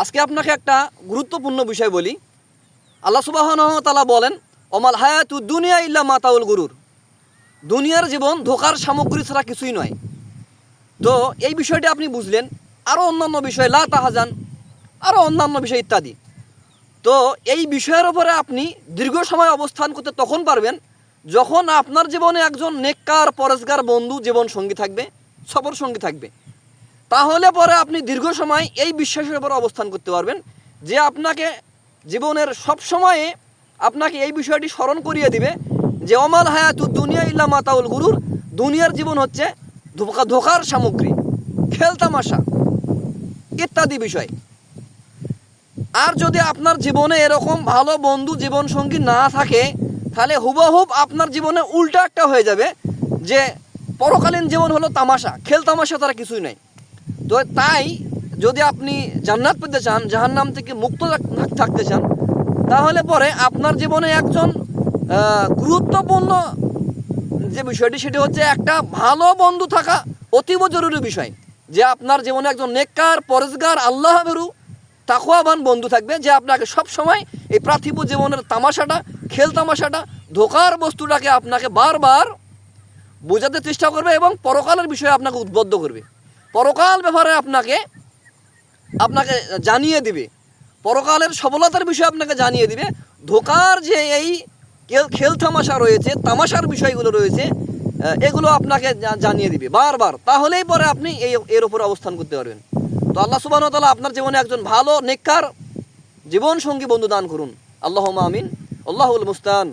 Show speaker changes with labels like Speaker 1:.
Speaker 1: আজকে আপনাকে একটা গুরুত্বপূর্ণ বিষয় বলি। আল্লাহ সুবাহ তালা বলেন অমাল হায়াতু দুনিয়া ইল্লা মাতাউল গুরুর। দুনিয়ার জীবন ধোকার সামগ্রী ছাড়া কিছুই নয়। তো এই বিষয়টি আপনি বুঝলেন আরও অন্যান্য বিষয়, লা তাহাজান আরও অন্যান্য বিষয় ইত্যাদি। তো এই বিষয়ের ওপরে আপনি দীর্ঘ সময় অবস্থান করতে তখন পারবেন, যখন আপনার জীবনে একজন নেককার, পরেশগার বন্ধু জীবন সঙ্গী থাকবে সফর সঙ্গী থাকবে। তাহলে পরে আপনি দীর্ঘ সময় এই বিশ্বাসের উপর অবস্থান করতে পারবেন যে আপনাকে জীবনের সব সময়ে আপনাকে এই বিষয়টি স্মরণ করিয়ে দিবে যে অমাল হায়াতু দুনিয়া ইল্লা মাতাউল গুরুর, দুনিয়ার জীবন হচ্ছে ধোকা ধোকার সামগ্রী খেলতামাশা ইত্যাদি বিষয়। আর যদি আপনার জীবনে এরকম ভালো বন্ধু জীবন সঙ্গী না থাকে, তাহলে হুবহুব আপনার জীবনে উল্টা একটা হয়ে যাবে যে পরকালীন জীবন হলো তামাশা, খেল তামাশা তারা কিছুই নাই। তো তাই যদি আপনি জান্নাত পেতে চান, জাহান্নাম থেকে মুক্ত থাকতে চান, তাহলে পরে আপনার জীবনে একজন গুরুত্বপূর্ণ যে বিষয়টি, সেটি হচ্ছে একটা ভালো বন্ধু থাকা অতীব জরুরি বিষয়। যে আপনার জীবনে একজন নেককার, পরেজগার আল্লাহ বেরু তাকুয়াবান বন্ধু থাকবে, যে আপনাকে সব সময় এই পার্থিব জীবনের তামাশাটা, খেল তামাশাটা, ধোকার বস্তুটাকে আপনাকে বারবার বোঝাতে চেষ্টা করবে এবং পরকালের বিষয়ে আপনাকে উদ্বুদ্ধ করবে। পরকাল ব্যাপারে আপনাকে আপনাকে জানিয়ে দিবে। পরকালের সফলতার বিষয়ে আপনাকে জানিয়ে দিবে। ধোকার যে এই খেল তামাশা রয়েছে, তামাশার বিষয়গুলো রয়েছে এগুলো আপনাকে জানিয়ে দিবে বারবার। তাহলেই পরে আপনি এই এর উপর অবস্থান করতে পারবেন। তো আল্লাহ সুবাহ তালা আপনার জীবনে একজন ভালো, নেককার জীবন সঙ্গী বন্ধু দান করুন। আল্লাহ আমিন। আল্লাহুল মুস্তান